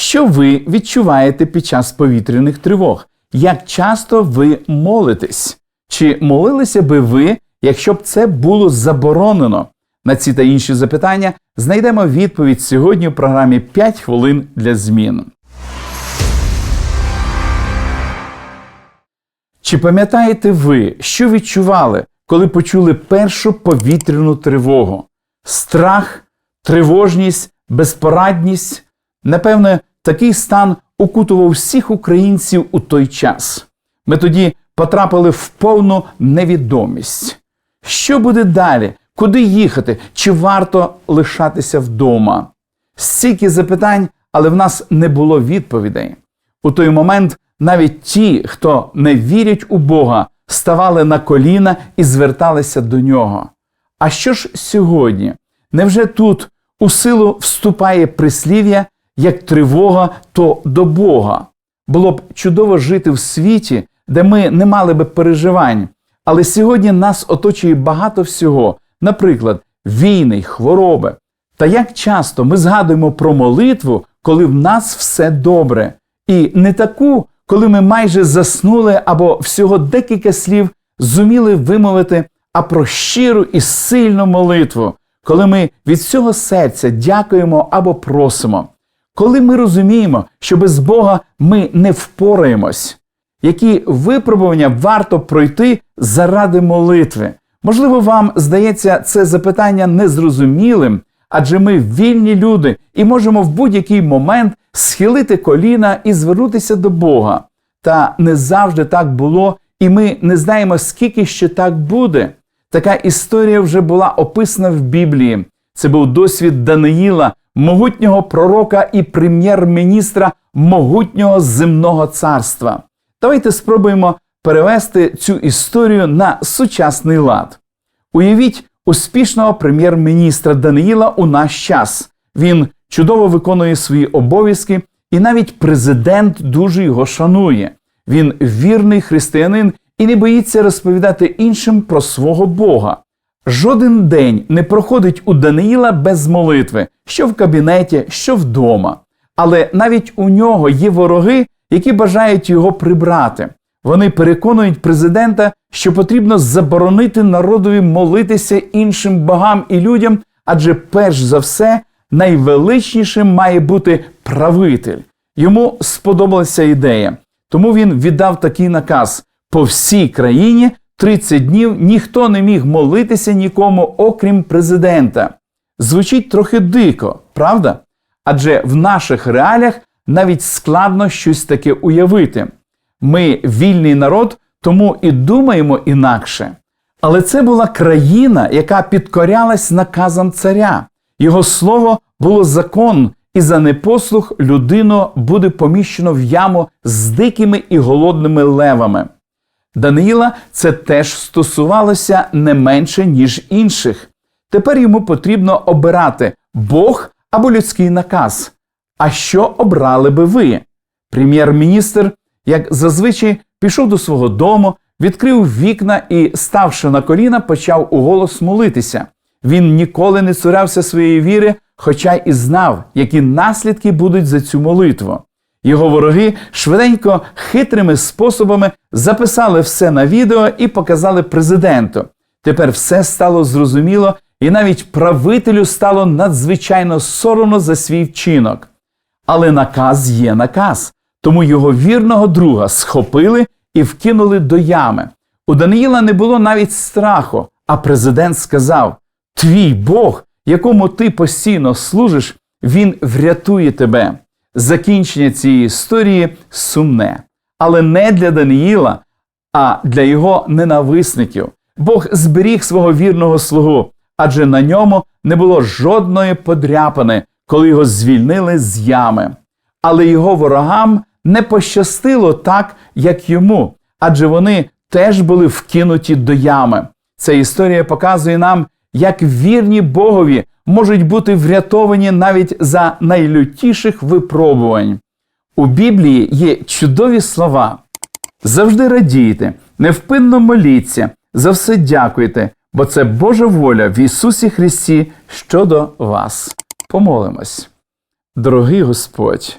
Що ви відчуваєте під час повітряних тривог? Як часто ви молитесь? Чи молилися би ви, якщо б це було заборонено? На ці та інші запитання знайдемо відповідь сьогодні в програмі «5 хвилин для змін. Чи пам'ятаєте ви, що відчували, коли почули першу повітряну тривогу? Страх, тривожність, безпорадність? Напевне, такий стан окутував всіх українців у той час. Ми тоді потрапили в повну невідомість. Що буде далі? Куди їхати? Чи варто лишатися вдома? Стільки запитань, але в нас не було відповідей. У той момент навіть ті, хто не вірять у Бога, ставали на коліна і зверталися до нього. А що ж сьогодні? Невже тут у силу вступає прислів'я як тривога, то до Бога? Було б чудово жити в світі, де ми не мали би переживань. Але сьогодні нас оточує багато всього, наприклад, війни, хвороби. Та як часто ми згадуємо про молитву, коли в нас все добре, і не таку, коли ми майже заснули або всього декілька слів зуміли вимовити, а про щиру і сильну молитву, коли ми від всього серця дякуємо або просимо, коли ми розуміємо, що без Бога ми не впораємось, які випробування варто пройти заради молитви. Можливо, вам здається це запитання незрозумілим, адже ми вільні люди і можемо в будь-який момент схилити коліна і звернутися до Бога. Та не завжди так було, і ми не знаємо, скільки ще так буде. Така історія вже була описана в Біблії. Це був досвід Даниїла, могутнього пророка і прем'єр-міністра могутнього земного царства. Давайте спробуємо перевести цю історію на сучасний лад. Уявіть успішного прем'єр-міністра Даниїла у наш час. Він чудово виконує свої обов'язки, і навіть президент дуже його шанує. Він вірний християнин і не боїться розповідати іншим про свого Бога. Жоден день не проходить у Даниїла без молитви, що в кабінеті, що вдома. Але навіть у нього є вороги, які бажають його прибрати. Вони переконують президента, що потрібно заборонити народові молитися іншим богам і людям, адже перш за все найвеличнішим має бути правитель. Йому сподобалася ідея, тому він віддав такий наказ: по всій країні 30 днів ніхто не міг молитися нікому, окрім президента. Звучить трохи дико, правда? Адже в наших реаліях навіть складно щось таке уявити. Ми вільний народ, тому і думаємо інакше. Але це була країна, яка підкорялась наказам царя. Його слово було закон, і за непослух людину буде поміщено в яму з дикими і голодними левами. Даниїла це теж стосувалося не менше, ніж інших. Тепер йому потрібно обирати Бог або людський наказ. А що обрали би ви? Прем'єр-міністр, як зазвичай, пішов до свого дому, відкрив вікна і, ставши на коліна, почав уголос молитися. Він ніколи не цурався своєї віри, хоча і знав, які наслідки будуть за цю молитву. Його вороги швиденько хитрими способами записали все на відео і показали президенту. Тепер все стало зрозуміло, і навіть правителю стало надзвичайно соромно за свій вчинок. Але наказ є наказ, тому його вірного друга схопили і вкинули до ями. У Даниїла не було навіть страху, а президент сказав: Твій Бог, якому ти постійно служиш, він врятує тебе. Закінчення цієї історії сумне, але не для Даниїла, а для його ненависників. Бог зберіг свого вірного слугу, адже на ньому не було жодної подряпини, коли його звільнили з ями. Але його ворогам не пощастило так, як йому, адже вони теж були вкинуті до ями. Ця історія показує нам, як вірні Богові можуть бути врятовані навіть за найлютіших випробувань. У Біблії є чудові слова. Завжди радійте, невпинно моліться, за все дякуйте, бо це Божа воля в Ісусі Христі щодо вас. Помолимось. Дорогий Господь,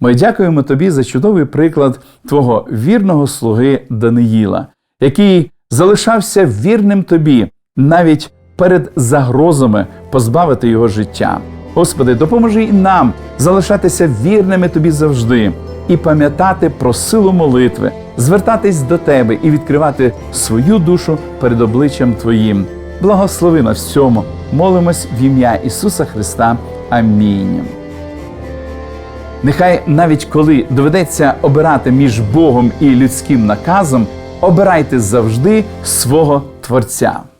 Ми дякуємо тобі за чудовий приклад твого вірного слуги Даниїла, який залишався вірним тобі навіть перед загрозами позбавити його життя. Господи, допоможи і нам залишатися вірними тобі завжди і пам'ятати про силу молитви, звертатись до тебе і відкривати свою душу перед обличчям Твоїм. Благослови нас всьому, молимось в ім'я Ісуса Христа. Амінь. Нехай навіть коли доведеться обирати між Богом і людським наказом, обирайте завжди свого Творця.